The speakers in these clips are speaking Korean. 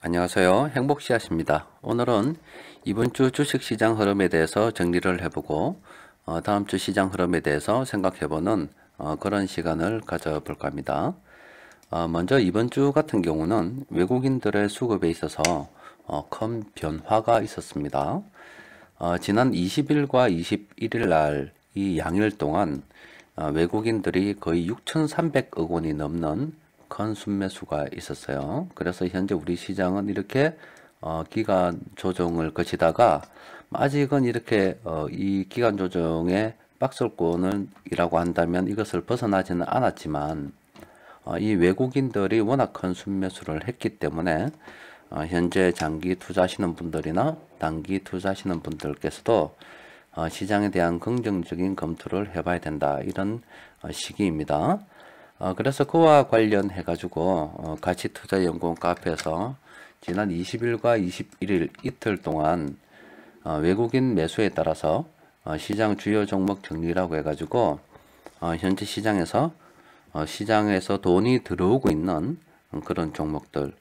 안녕하세요. 행복씨앗입니다. 오늘은 이번 주 주식시장 흐름에 대해서 정리를 해보고 어, 다음 주 시장 흐름에 대해서 생각해보는 어, 그런 시간을 가져볼까 합니다. 어, 먼저 이번 주 같은 경우는 외국인들의 수급에 있어서 어, 큰 변화가 있었습니다. 어, 지난 20일과 21일 날 이 양일 동안 어, 외국인들이 거의 6,300억 원이 넘는 큰 순매수가 있었어요. 그래서 현재 우리 시장은 이렇게 어, 기간 조정을 거치다가 아직은 이렇게 어, 이 기간 조정의 박스권이라고 한다면 이것을 벗어나지는 않았지만 어, 이 외국인들이 워낙 큰 순매수를 했기 때문에 어, 현재 장기 투자하시는 분들이나 단기 투자하시는 분들께서도 어, 시장에 대한 긍정적인 검토를 해봐야 된다 이런 어, 시기입니다. 어, 그래서 그와 관련해 가지고 어, 가치투자연구원 카페에서 지난 20일과 21일 이틀 동안 어, 외국인 매수에 따라서 어, 시장 주요 종목 정리라고 해가지고 어, 현재 시장에서 어, 시장에서 돈이 들어오고 있는 그런 종목들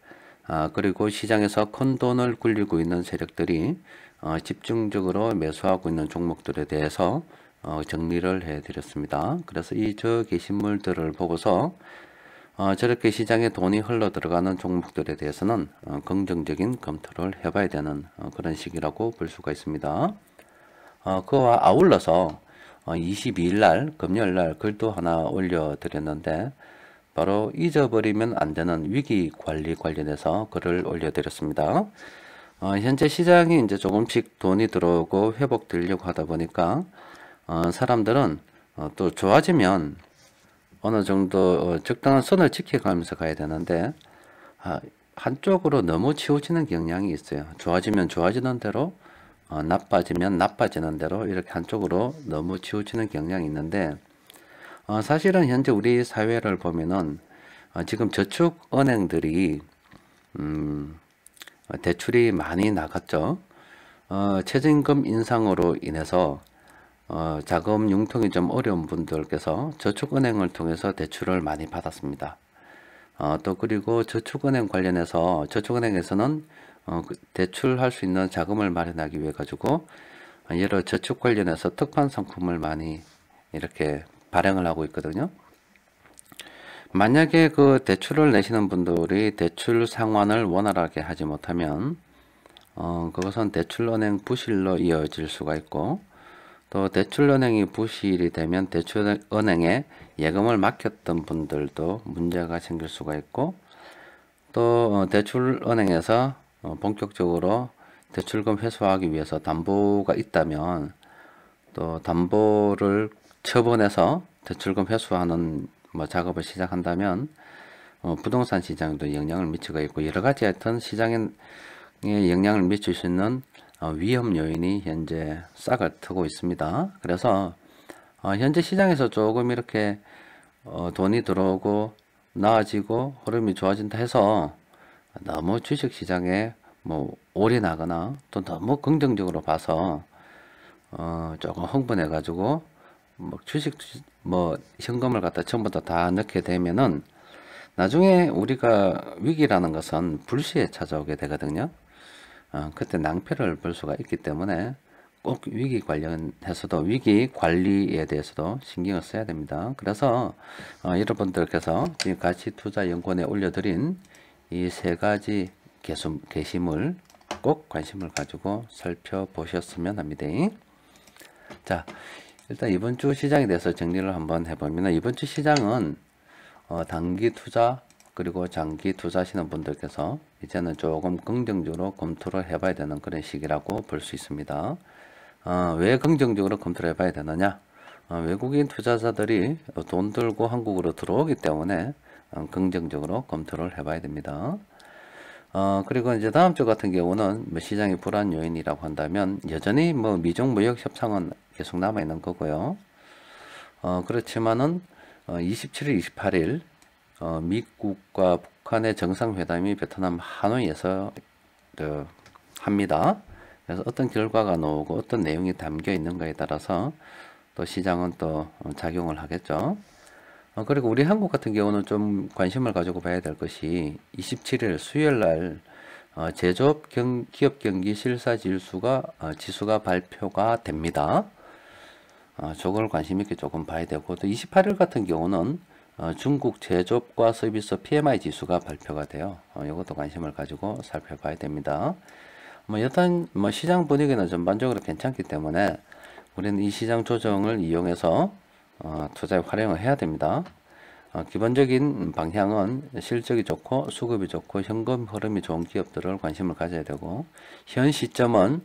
아, 그리고 시장에서 큰 돈을 굴리고 있는 세력들이 어, 집중적으로 매수하고 있는 종목들에 대해서 어, 정리를 해드렸습니다. 그래서 이 저 게시물들을 보고서 어, 저렇게 시장에 돈이 흘러 들어가는 종목들에 대해서는 어, 긍정적인 검토를 해봐야 되는 어, 그런 시기라고 볼 수가 있습니다. 어, 그와 아울러서 어, 22일 날 금요일 날 글도 하나 올려드렸는데 바로 잊어버리면 안 되는 위기 관리 관련해서 글을 올려드렸습니다. 어, 현재 시장이 이제 조금씩 돈이 들어오고 회복되려고 하다 보니까 어, 사람들은 어, 또 좋아지면 어느 정도 어, 적당한 선을 지켜가면서 가야 되는데 아, 한쪽으로 너무 치우치는 경향이 있어요. 좋아지면 좋아지는 대로 어, 나빠지면 나빠지는 대로 이렇게 한쪽으로 너무 치우치는 경향이 있는데 어, 사실은 현재 우리 사회를 보면은 어, 지금 저축 은행들이 음, 어, 대출이 많이 나갔죠. 어, 최저임금 인상으로 인해서 어, 자금 융통이 좀 어려운 분들께서 저축은행을 통해서 대출을 많이 받았습니다. 어, 또 그리고 저축은행 관련해서 저축은행에서는 어, 그 대출할 수 있는 자금을 마련하기 위해 가지고 여러 저축 관련해서 특판 상품을 많이 이렇게 발행을 하고 있거든요. 만약에 그 대출을 내시는 분들이 대출 상환을 원활하게 하지 못하면 어, 그것은 대출은행 부실로 이어질 수가 있고 또 대출은행이 부실이 되면 대출은행에 예금을 맡겼던 분들도 문제가 생길 수가 있고 또 어, 대출은행에서 어, 본격적으로 대출금 회수하기 위해서 담보가 있다면 또 담보를 처분해서 대출금 회수하는 뭐 작업을 시작한다면 어, 부동산 시장에도 영향을 미치고 있고 여러 가지 하여튼 시장에 영향을 미칠 수 있는 어, 위험 요인이 현재 싹을 트고 있습니다. 그래서 어, 현재 시장에서 조금 이렇게 어, 돈이 들어오고 나아지고 흐름이 좋아진다 해서 너무 주식 시장에 뭐 올인하거나 또 너무 긍정적으로 봐서 어, 조금 흥분해 가지고 뭐 주식 뭐 현금을 갖다 전부 다, 다 넣게 되면은 나중에 우리가 위기라는 것은 불시에 찾아오게 되거든요. 어, 그때 낭패를 볼 수가 있기 때문에 꼭 위기 관련해서도 위기 관리에 대해서도 신경을 써야 됩니다. 그래서 어, 여러분들께서 지금 가치 투자 연구원에 올려드린 이 세 가지 게시, 게시물 꼭 관심을 가지고 살펴보셨으면 합니다. 자, 일단 이번 주 시장에 대해서 정리를 한번 해보면 이번 주 시장은 어, 단기 투자 그리고 장기 투자하시는 분들께서 이제는 조금 긍정적으로 검토를 해봐야 되는 그런 시기라고 볼 수 있습니다. 어, 왜 긍정적으로 검토를 해봐야 되느냐? 어, 외국인 투자자들이 돈 들고 한국으로 들어오기 때문에 어, 긍정적으로 검토를 해봐야 됩니다. 어, 그리고 이제 다음 주 같은 경우는 뭐 시장의 불안 요인이라고 한다면 여전히 뭐 미중 무역 협상은 계속 남아 있는 거고요. 어, 그렇지만은 어, 27일, 28일 어, 미국과 북한의 정상회담이 베트남 하노이에서 그, 합니다. 그래서 어떤 결과가 나오고 어떤 내용이 담겨 있는가에 따라서 또 시장은 또 작용을 하겠죠. 어, 그리고 우리 한국 같은 경우는 좀 관심을 가지고 봐야 될 것이 27일 수요일 날 어, 제조업 경, 기업 경기 실사 지수가 어, 지수가 발표가 됩니다. 어, 저걸 관심 있게 조금 봐야 되고 또 28일 같은 경우는 어, 중국 제조업과 서비스 PMI 지수가 발표가 돼요. 어, 이것도 관심을 가지고 살펴봐야 됩니다. 뭐 여튼 뭐 시장 분위기는 전반적으로 괜찮기 때문에 우리는 이 시장 조정을 이용해서 어, 투자에 활용을 해야 됩니다. 어, 기본적인 방향은 실적이 좋고 수급이 좋고 현금 흐름이 좋은 기업들을 관심을 가져야 되고 현 시점은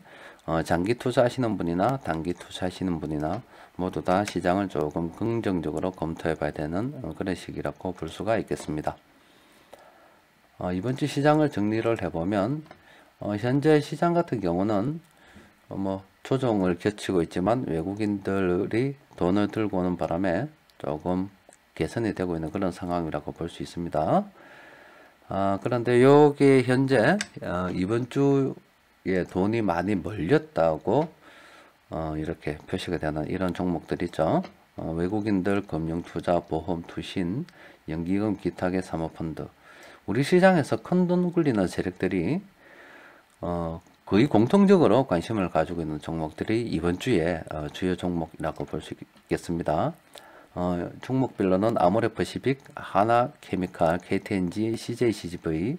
어, 장기 투자하시는 분이나 단기 투자하시는 분이나 모두 다 시장을 조금 긍정적으로 검토해 봐야 되는 어, 그런 시기라고 볼 수가 있겠습니다. 어, 이번 주 시장을 정리를 해보면 어, 현재 시장 같은 경우는 어, 뭐 조정을 겪치고 있지만 외국인들이 돈을 들고 오는 바람에 조금 개선이 되고 있는 그런 상황이라고 볼 수 있습니다. 아, 그런데 요게 현재 어, 이번 주에 돈이 많이 몰렸다고 어, 이렇게 표시가 되는 이런 종목들이죠. 어, 외국인들 금융투자 보험 투신 연기금 기타계 사모펀드 우리 시장에서 큰 돈 굴리는 세력들이 어, 거의 공통적으로 관심을 가지고 있는 종목들이 이번 주에 어, 주요 종목이라고 볼 수 있겠습니다. 어, 종목별로는 아모레퍼시픽, 하나케미칼, KTNG, CJCGV,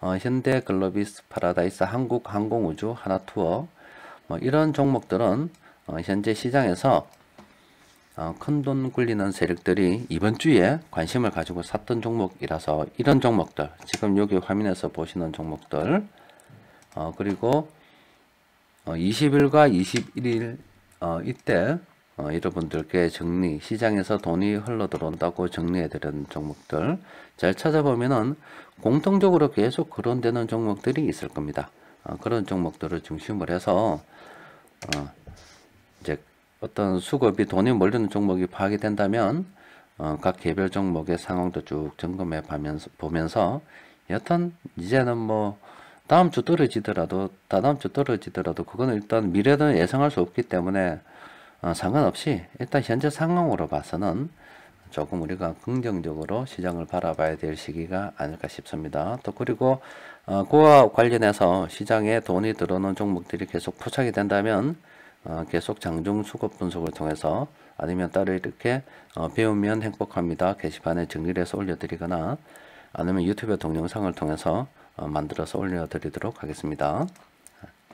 어, 현대글로비스, 파라다이스, 한국항공우주, 하나투어 뭐 이런 종목들은 어, 현재 시장에서 어, 큰돈 굴리는 세력들이 이번 주에 관심을 가지고 샀던 종목이라서 이런 종목들 지금 여기 화면에서 보시는 종목들 어, 그리고 어, 20일과 21일 어, 이때 어, 여러분들께 정리 시장에서 돈이 흘러 들어온다고 정리해 드린 종목들 잘 찾아보면은 공통적으로 계속 거론되는 종목들이 있을 겁니다. 어, 그런 종목들을 중심으로 해서 어, 이제 어떤 수급이 돈이 몰리는 종목이 파악이 된다면 어, 각 개별 종목의 상황도 쭉 점검해 보면서, 여튼 이제는 뭐 다음 주 떨어지더라도 다다음 주 떨어지더라도 그거는 일단 미래는 예상할 수 없기 때문에 어, 상관없이 일단 현재 상황으로 봐서는 조금 우리가 긍정적으로 시장을 바라봐야 될 시기가 아닐까 싶습니다. 또 그리고 어, 그와 관련해서 시장에 돈이 들어오는 종목들이 계속 포착이 된다면 어, 계속 장중 수급 분석을 통해서 아니면 따로 이렇게 어, 배우면 행복합니다 게시판에 정리를 해서 올려드리거나 아니면 유튜브 동영상을 통해서 어, 만들어서 올려드리도록 하겠습니다.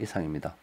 이상입니다.